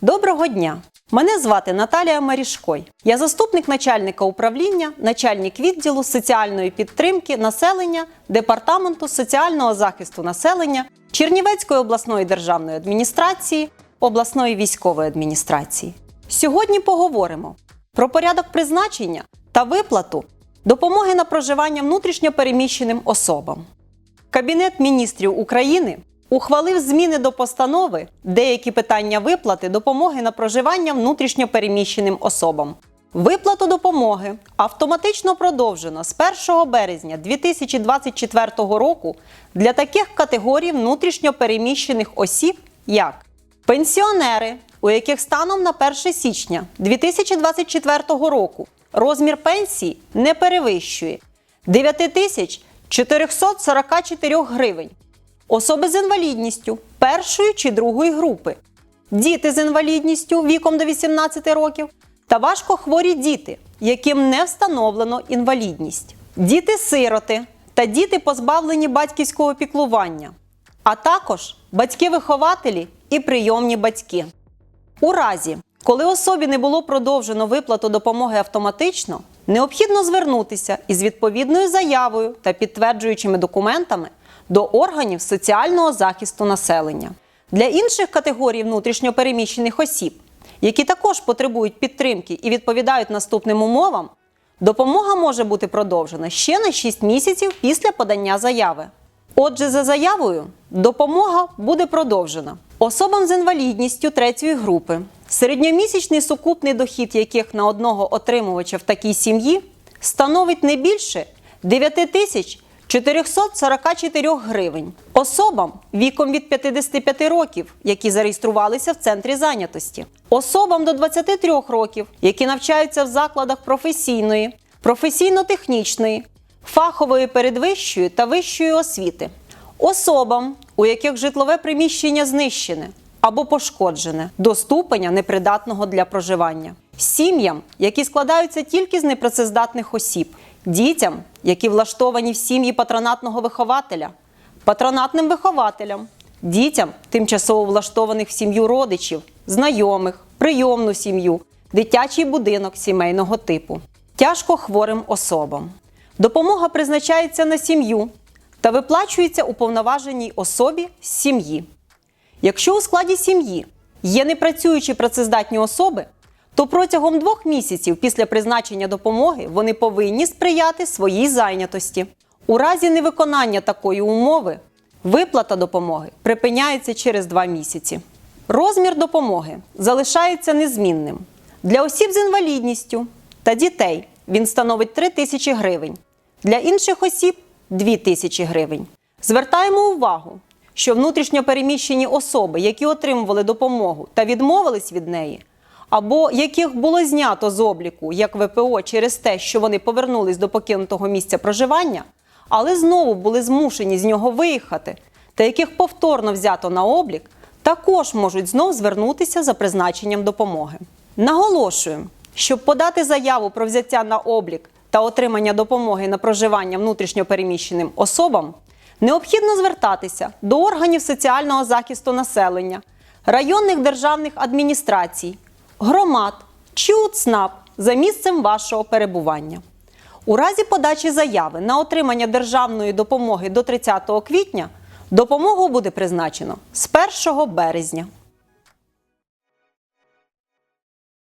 Доброго дня! Мене звати Наталія Марішкой. Я заступник начальника управління, начальник відділу соціальної підтримки населення Департаменту соціального захисту населення Чернівецької обласної державної адміністрації, обласної військової адміністрації. Сьогодні поговоримо про порядок призначення та виплату допомоги на проживання внутрішньопереміщеним особам. Кабінет міністрів України ухвалив зміни до постанови деякі питання виплати допомоги на проживання внутрішньопереміщеним особам. Виплату допомоги автоматично продовжено з 1 березня 2024 року для таких категорій внутрішньопереміщених осіб, як пенсіонери, у яких станом на 1 січня 2024 року розмір пенсії не перевищує 9 тисяч 444 гривень. Особи з інвалідністю першої чи другої групи, діти з інвалідністю віком до 18 років та важкохворі діти, яким не встановлено інвалідність, діти-сироти та діти, позбавлені батьківського піклування, а також батьки-вихователі і прийомні батьки. У разі, коли особі не було продовжено виплату допомоги автоматично, необхідно звернутися із відповідною заявою та підтверджуючими документами до органів соціального захисту населення. Для інших категорій внутрішньопереміщених осіб, які також потребують підтримки і відповідають наступним умовам, допомога може бути продовжена ще на 6 місяців після подання заяви. Отже, за заявою допомога буде продовжена особам з інвалідністю третьої групи, середньомісячний сукупний дохід яких на одного отримувача в такій сім'ї становить не більше 9 тисяч 444 гривень. Особам віком від 55 років, які зареєструвалися в центрі зайнятості, особам до 23 років, які навчаються в закладах професійної, професійно-технічної, фахової передвищої та вищої освіти, особам, у яких житлове приміщення знищене або пошкоджене до ступеня непридатного для проживання, сім'ям, які складаються тільки з непрацездатних осіб, дітям, які влаштовані в сім'ї патронатного вихователя, патронатним вихователям, дітям, тимчасово влаштованих в сім'ю родичів, знайомих, прийомну сім'ю, дитячий будинок сімейного типу, тяжко хворим особам. Допомога призначається на сім'ю та виплачується уповноваженій особі з сім'ї. Якщо у складі сім'ї є непрацюючі працездатні особи, то протягом двох місяців після призначення допомоги вони повинні сприяти своїй зайнятості. У разі невиконання такої умови виплата допомоги припиняється через два місяці. Розмір допомоги залишається незмінним. Для осіб з інвалідністю та дітей він становить 3 тисячі гривень. Для інших осіб 2 тисячі гривень. Звертаємо увагу, що внутрішньопереміщені особи, які отримували допомогу та відмовились від неї, або яких було знято з обліку як ВПО через те, що вони повернулись до покинутого місця проживання, але знову були змушені з нього виїхати, та яких повторно взято на облік, також можуть знов звернутися за призначенням допомоги. Наголошую, щоб подати заяву про взяття на облік та отримання допомоги на проживання внутрішньопереміщеним особам, необхідно звертатися до органів соціального захисту населення, районних державних адміністрацій, громад чи УЦНАП за місцем вашого перебування. У разі подачі заяви на отримання державної допомоги до 30 квітня допомогу буде призначено з 1 березня.